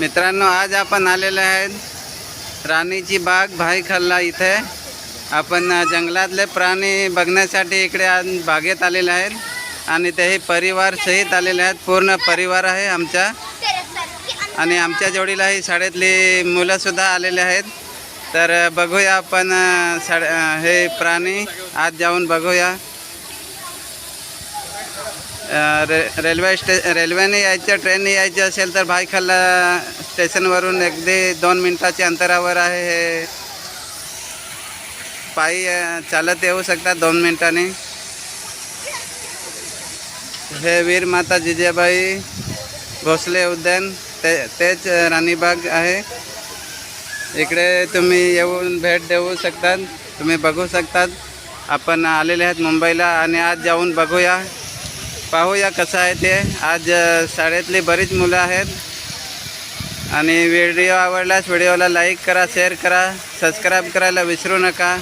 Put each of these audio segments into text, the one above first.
मित्रांनो आज आपण आलेले आहेत राणीची बाग भाई खल्ला इथे. आपण जंगलातले प्राणी बघण्यासाठी इकडे आज बागेत आलेले आहेत आणि तेही परिवार सहित आलेले आहेत. पूर्ण परिवार आहे आमच्या आणि आमच्या जोडीलाही शाळेतली मुलंसुद्धा आलेले आहेत. तर बघूया आपण शाळे हे प्राणी आज जाऊन बघूया. रे रेल्वे स्टे रेल्वेने यायचं ट्रेनने यायचं असेल तर भाईखल्ला स्टेशनवरून अगदी दोन मिनटाच्या अंतरावर आहे हे. पायी चालत येऊ शकतात दोन मिनटांनी. हे वीर माता जिजाबाई भोसले उद्यान ते तेच राणीबाग आहे. इकडे तुम्ही येऊन भेट देऊ शकतात तुम्ही बघू शकतात आपण आलेले आहेत मुंबईला आणि आज जाऊन बघूया. पाहूया कसं आहे ते. आज शाळेतली बरीच मुलं आहेत. आणि व्हिडिओ आवडल्यास व्हिडिओला लाईक करा शेअर करा सबस्क्राईब करायला विसरू नका.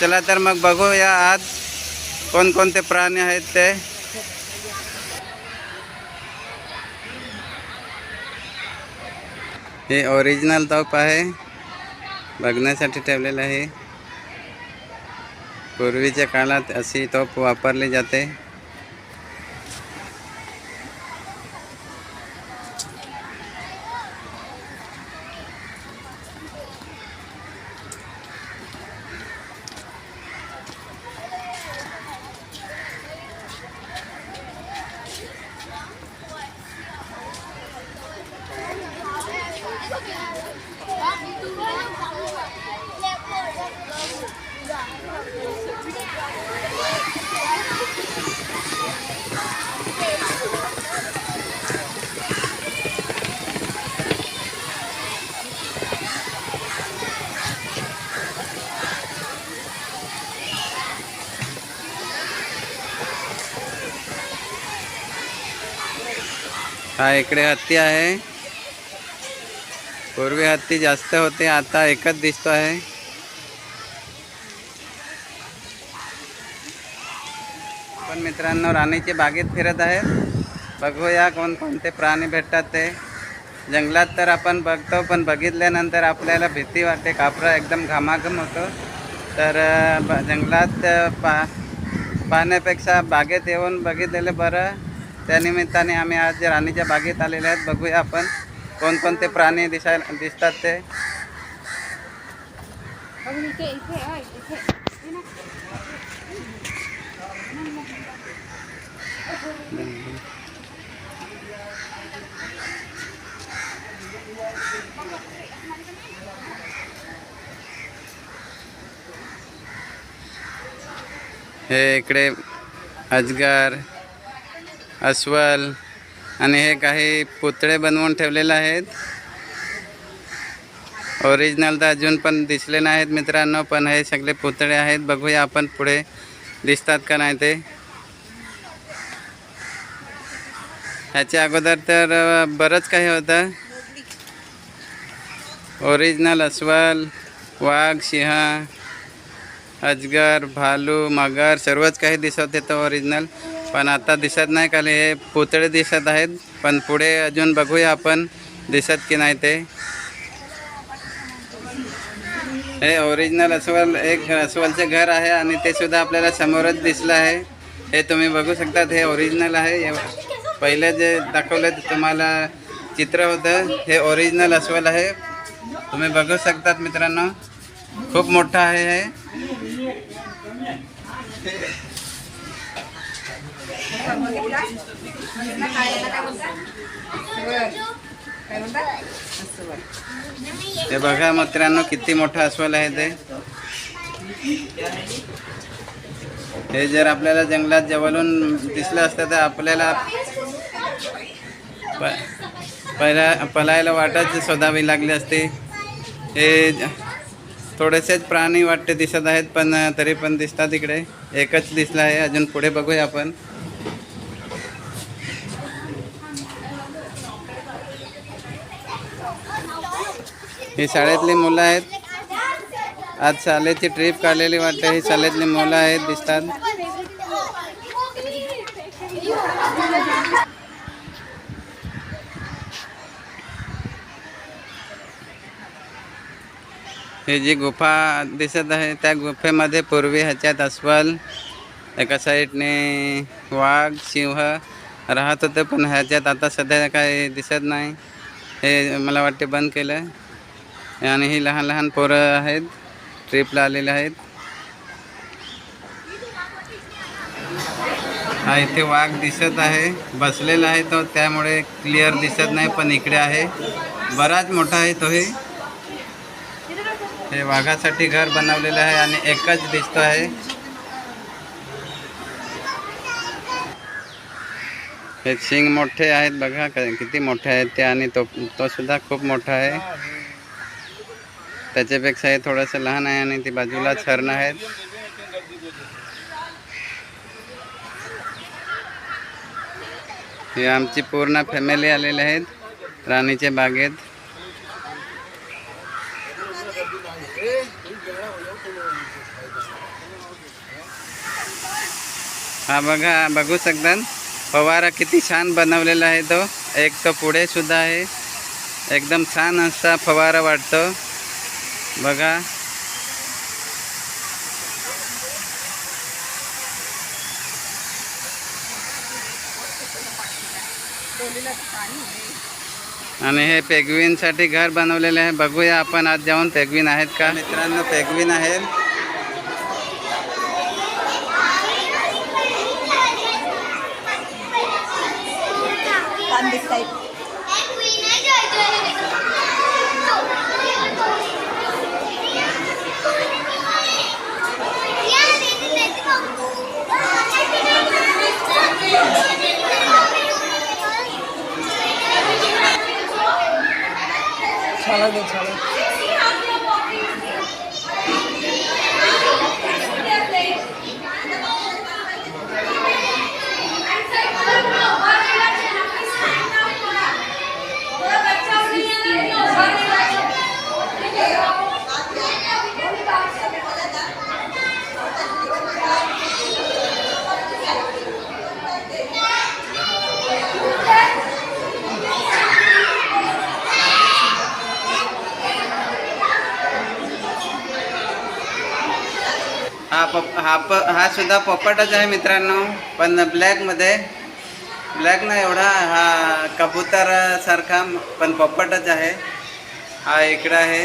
चला तर मग बघूया आज कोणकोणते प्राणी आहेत ते. हे ओरिजिनल तोप आहे. बघण्यासाठी ठेवलेलं आहे. पूर्वीच्या काळात अशी तोप वापरली जाते. हा इकडे हत्ती आहे. पूर्वी हत्ती जास्त होते आता एकच दिसतो आहे. पण मित्रांनो राणीची बागेत फिरत आहेत. बघूया कोणकोणते प्राणी भेटतात ते. जंगलात तर आपण बघतो पण बघितल्यानंतर आपल्याला भीती वाटते. कापरा एकदम घामाघम होतो. तर ब- जंगलात पा पाहण्यापेक्षा बागेत येऊन बघितलेलं बरं. त्यानिमित्ताने आम्ही आज जे राणीच्या बागेत आलेले आहेत बघूया आपण कोणकोणते प्राणी दिसायला दिसतात ते. हे हे इकडे अजगर अस्वल आणि हे काही पुतळे बनवून ठेवलेले आहेत. ओरिजिनल तर अजून पण दिसले नाहीत मित्रांनो पण हे सगळे पुतळे आहेत. बघूया आपण पुढे दिसतात का नाही ते. ह्याच्या अगोदर तर बरंच काही होतं. ओरिजिनल अस्वल वाघ सिंह अजगर भालू मगर सर्वच काही दिसत होतं ओरिजिनल पण आता दिसत नाही कारण हे पुतळे दिसत आहेत. पण पुढे अजून बघूया आपण दिसत की नाही ते. हे ओरिजिनल अस्वल एक अस्वलचे घर आहे आणि ते सुद्धा आपल्याला समोरच दिसलं आहे. हे तुम्ही बघू शकतात हे ओरिजिनल आहे. पहिलं पहिले जे दाखवलं तुम्हाला चित्र होतं. हे ओरिजिनल अस्वल आहे. तुम्ही बघू शकतात मित्रांनो. खूप मोठं आहे हे. ते बघा मित्रांनो किती मोठं अस्वल आहे ते. हे जर आपल्याला जंगलात जवळून दिसलं असतं तर आपल्याला प पहिला पलायला वाटच शोधावी लागली असते. हे थोडेसेच प्राणी वाटते दिसत आहेत पण तरी पण दिसतात इकडे. एकच दिसला आहे अजून पुढे बघूया आपण. ही शाळेतली मुलं आहेत. आज शाळेची ट्रिप काढलेली वाटते. ही शाळेतली मुलं आहेत दिसतात. हे जी गुफा दिसत आहे त्या गुफेमध्ये पूर्वी ह्याच्यात अस्वल एका साईडने वाघ सिंह राहत होते पण ह्याच्यात आता सध्या काही दिसत नाही. हे मला वाटते बंद केलं आणि ही लहान लहान पोरं आहेत. ट्रिपला आलेले आहेत. हा इथे वाघ दिसत आहे. बसलेला आहे तो त्यामुळे क्लिअर दिसत नाही पण इकडे आहे. बराच मोठा आहे तोही. हे वाघासाठी घर बनवलेलं आहे आणि एकच दिसतो आहे. हे शिंग मोठे आहेत बघा किती मोठे आहेत ते आणि तो तो सुद्धा खूप मोठा आहे. त्याच्यापेक्षा हे थोडंसं लहान आहे आणि ती बाजूला हरणं आहेत. हे आमची पूर्ण फॅमिली आलेली आहेत राणीच्या बागेत. हा बघा बघू शकतात फवारा किती छान बनवलेला आहे तो. एक तो पुढे सुद्धा आहे. एकदम छान असा फवारा वाटतो बघा. आणि हे पेगविनसाठी घर बनवलेले आहे. बघूया आपण आज जाऊन पेगविन आहेत का? मित्रांनो पेगविन आहेत छान दे छान हा पप हा प हा सुद्धा पोपटच आहे मित्रांनो पण ब्लॅकमध्ये ब्लॅक ना एवढा हा कबूतर सारखा पण पोपटच आहे. हा इकडं आहे.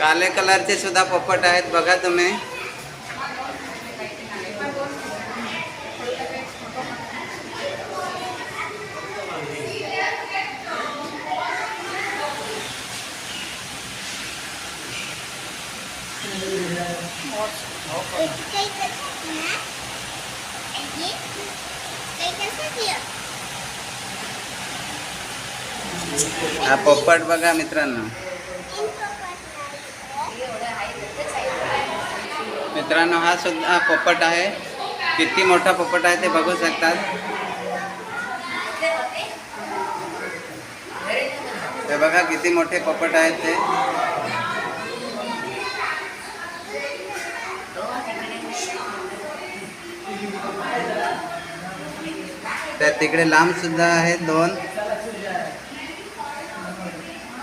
काले कलरचे सुद्धा पोपट आहेत बघा तुम्ही. हा पोपट बघा मित्रांनो. मित्रांनो हा सुद्धा पोपट आहे. किती मोठा पोपट आहे ते बघू शकतात. ते बघा किती मोठे पोपट आहेत ते. त्या तिकडे लांब सुद्धा आहेत दोन.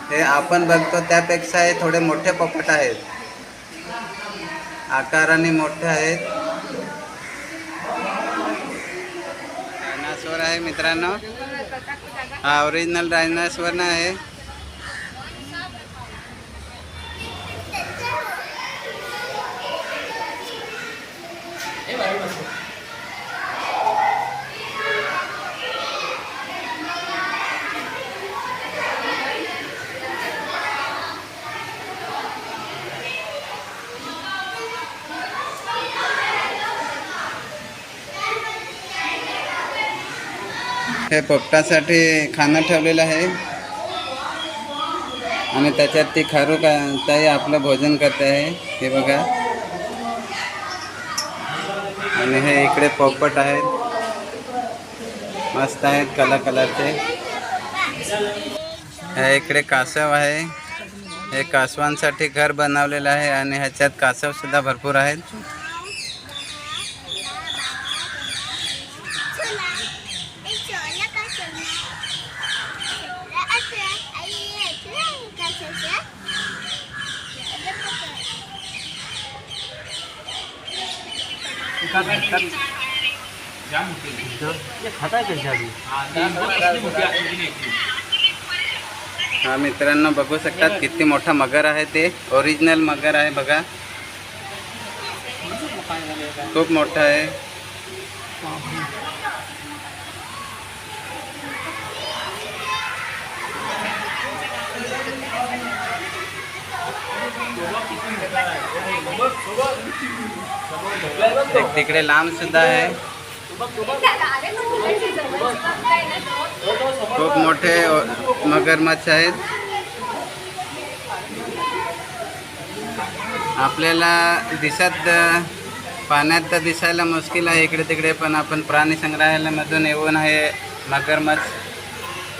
हे आपण बघतो त्यापेक्षा हे थोडे मोठे पोपट आहेत. आकाराने मोठे आहेत. डायनासोर आहे मित्रांनो. हा ओरिजिनल डायनासोर आहे हे पोपटासाठी खाणं ठेवलेलं आहे. आणि त्याच्यात ती खारू का ताई आपलं भोजन करते आहे. हे बघा. आणि हे इकडे पोपट आहेत. मस्त आहेत कलर कलरचे. हे इकडे कासव आहे. हे कासवांसाठी घर बनवलेलं आहे आणि ह्याच्यात कासव सुद्धा भरपूर आहेत. हा, मित्रांनो बगू शकतात किती मोटा मगर आहे ते. ओरिजिनल मगर है बघा. खूप मोठा आहे. एक तिकडे लांब सुद्धा आहे. खूप मोठे मगरमच्छ आहेत. आपल्याला दिसत पाण्यात तर दिसायला मुश्किल आहे इकडे तिकडे पण आपण प्राणी संग्रहालयामधून येऊन हे मगरमच्छ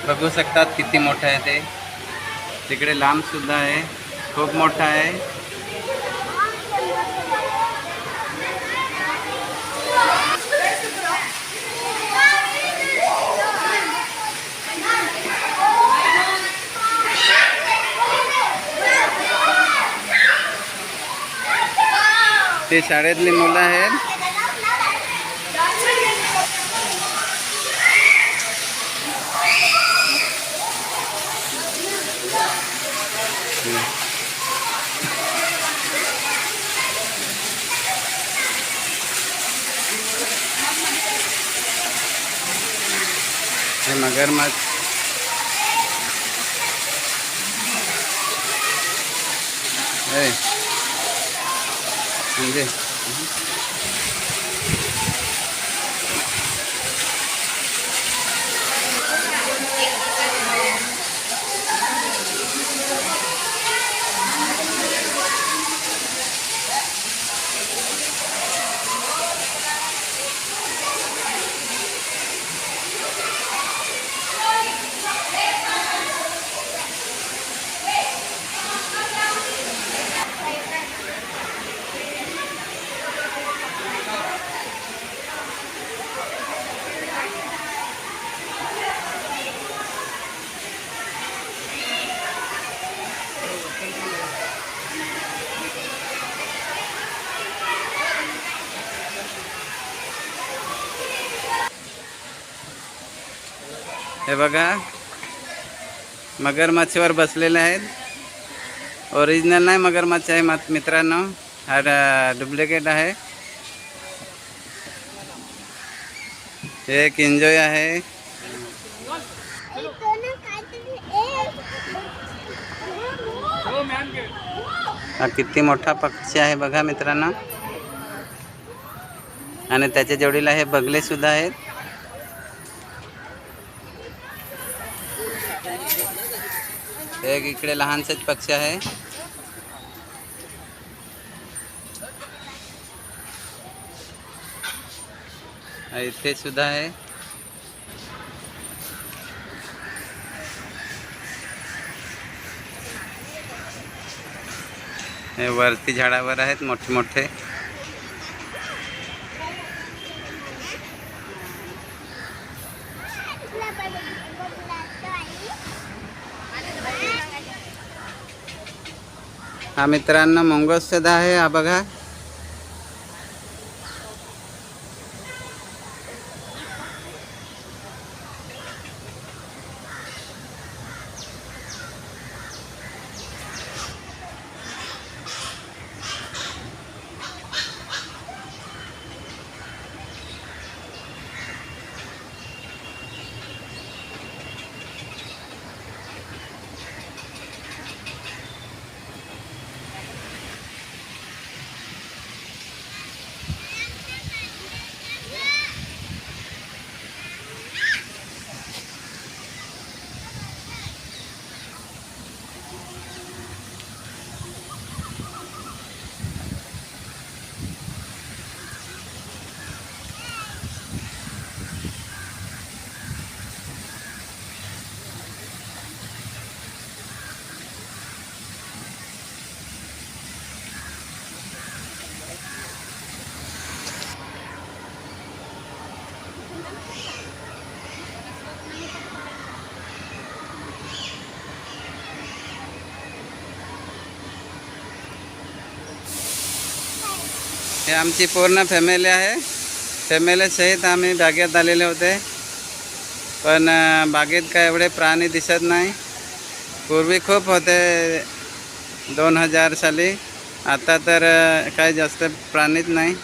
बघू शकतात किती मोठं आहे ते. तिकडे लांब सुद्धा आहे. खूप मोठा आहे ते शाळेतली मुलं आहेत Yeah. મગરમચ્છ એ સમજે हे बघा. मगरमच्छीवर बसलेले आहेत. ओरिजिनल नाही मगरमच्छ आहे मात मित्रांनो. हा डुप्लिकेट आहे. हे एक एन्जॉय आहे. हा किती मोठा पक्षी आहे बघा मित्रांनो. आणि त्याच्या जोडीला हे बगले सुद्धा आहेत. एक इकडे लहानसेच पक्षी आहे. हा, इथे सुद्धा आहे. हे वरती झाडावर आहेत मोठे मोठे. हा मित्रांनो मंगोस सुद्धा आहे हा बघा हे आमची पूर्ण फॅमिली आहे. फॅमिलीसहित आम्ही बागेत आलेले होते. पण बागेत काय एवढे प्राणी दिसत नाही. पूर्वी खूप होते दोन हजार साली. आता तर काही जास्त प्राणीच नाही.